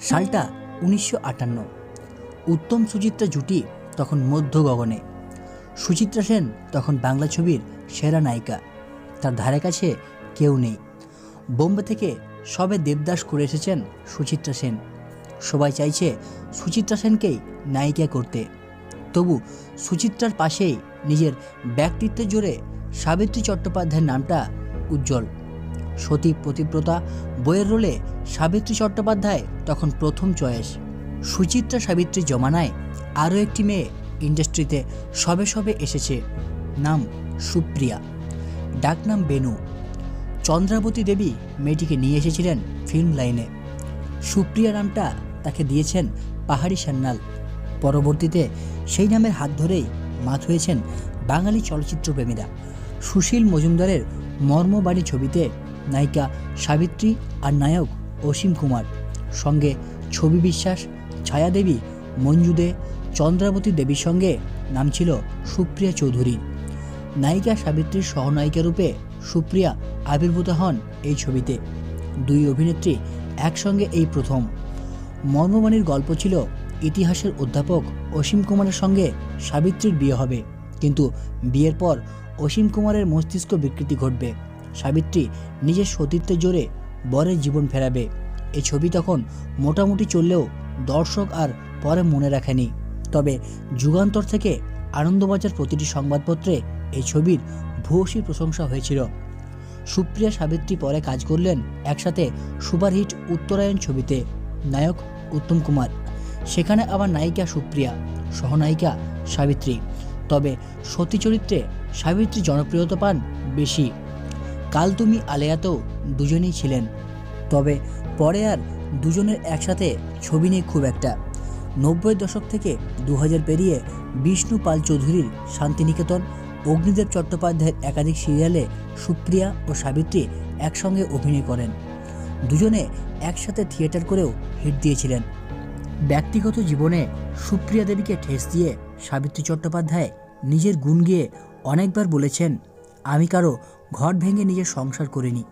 সালটা উনিশশো আটান্ন। উত্তম সুচিত্রা জুটি তখন মধ্য গগনে। সুচিত্রা সেন তখন বাংলা ছবির সেরা নায়িকা। তার ধারে কাছে কেউ নেই। বোম্বে থেকে সবে দেবদাস করে এসেছেন সুচিত্রা সেন। সবাই চাইছে সুচিত্রা সেনকেই নায়িকা করতে। তবু সুচিত্রার পাশেই নিজের ব্যক্তিত্বের জোরে সাবিত্রী চট্টোপাধ্যায়ের নামটা উজ্জ্বল। সতী প্রতিব্রতা বইয়ের রোলে সাবিত্রী চট্টোপাধ্যায় তখন প্রথম চয়েস। সুচিত্রা সাবিত্রী জমানায় আরও একটি মেয়ে ইন্ডাস্ট্রিতে সবে সবে এসেছে, নাম সুপ্রিয়া। ডাকনাম বেনু। চন্দ্রাবতী দেবী মেয়েটিকে নিয়ে এসেছিলেন ফিল্ম লাইনে। সুপ্রিয়া নামটা তাকে দিয়েছেন পাহাড়ি সান্যাল। পরবর্তীতে সেই নামের হাত ধরেই মাত হয়েছেন বাঙালি চলচ্চিত্রপ্রেমীরা। সুশীল মজুমদারের মর্মবাড়ি ছবিতে নায়িকা সাবিত্রী আর নায়ক অসীম কুমার। সঙ্গে ছবি বিশ্বাস, ছায়াদেবী, মঞ্জু দে, চন্দ্রাবতী দেবীর সঙ্গে নাম ছিল সুপ্রিয়া চৌধুরী। নায়িকা সাবিত্রীর সহনায়িকা রূপে সুপ্রিয়া আবির্ভূত হন এই ছবিতে। দুই অভিনেত্রী একসঙ্গে এই প্রথম। মর্মবাণীর গল্প ছিল ইতিহাসের অধ্যাপক অসীম কুমারের সঙ্গে সাবিত্রীর বিয়ে হবে। কিন্তু বিয়ের পর অসীম কুমারের মস্তিষ্ক বিকৃতি ঘটবে। সাবিত্রী নিজের সতীত্বের জোরে বরের জীবন ফেরাবে। এই ছবি তখন মোটামুটি চললেও দর্শক আর পরে মনে রাখেনি। তবে যুগান্তর থেকে আনন্দবাজার প্রতিটি সংবাদপত্রে এই ছবির ভূয়সী প্রশংসা হয়েছিল। সুপ্রিয়া সাবিত্রী পরে কাজ করলেন একসাথে সুপারহিট উত্তরায়ণ ছবিতে, নায়ক উত্তম কুমার। সেখানে আবার নায়িকা সুপ্রিয়া, সহনায়িকা সাবিত্রী। তবে সতী চরিত্রে সাবিত্রী জনপ্রিয়তা পান বেশি। কাল তুমি আলেয়াতেও দুজনেই ছিলেন। তবে পরে আর দুজনের একসাথে ছবি নেই খুব একটা। নব্বই দশক থেকে দু হাজার পেরিয়ে বিষ্ণু পাল চৌধুরীর শান্তিনিকেতন, অগ্নিদেব চট্টোপাধ্যায়ের একাধিক সিরিয়ালে সুপ্রিয়া ও সাবিত্রী একসঙ্গে অভিনয় করেন। দুজনে একসাথে থিয়েটার করেও হিট দিয়েছিলেন। ব্যক্তিগত জীবনে সুপ্রিয়া দেবীকে ঠেস দিয়ে সাবিত্রী চট্টোপাধ্যায় নিজের গুণ গিয়ে অনেকবার বলেছেন, আমি কারও ঘর ভেঙে নিজের সংসার করিনি।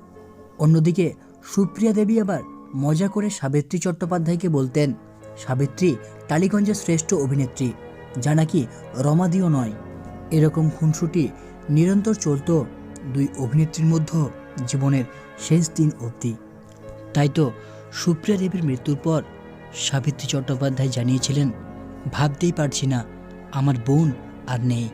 অন্যদিকে সুপ্রিয়া দেবী আবার মজা করে সাবিত্রী চট্টোপাধ্যায়কে বলতেন, সাবিত্রী, টালিগঞ্জের শ্রেষ্ঠ অভিনেত্রী, যা নাকি রমাদিও নয়। এরকম খুনসুটি নিরন্তর চলত দুই অভিনেত্রীর মধ্যে জীবনের শেষ দিন অবধি। তাই তো সুপ্রিয়া দেবীর মৃত্যুর পর সাবিত্রী চট্টোপাধ্যায় জানিয়েছিলেন, ভাবতেই পারছি না, আমার বোন আর নেই।